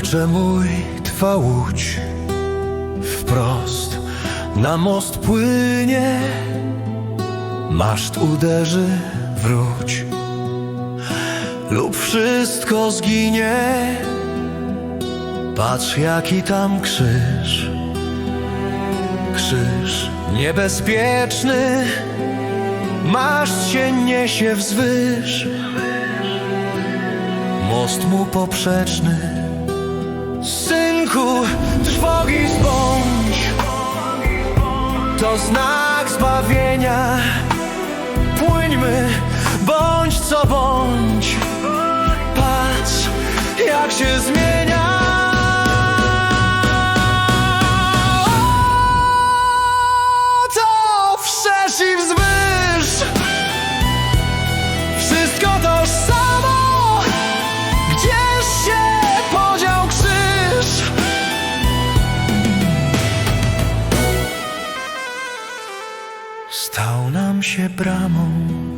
Księże mój, twa łódź wprost na most płynie, maszt uderzy, wróć lub wszystko zginie. Patrz jaki tam krzyż, krzyż niebezpieczny, maszt się niesie wzwyż, most mu poprzeczny. Synku, trwogi zbądź. To znak zbawienia. Płyńmy, bądź co bądź. Patrz, jak się zmienia stał nam się bramą.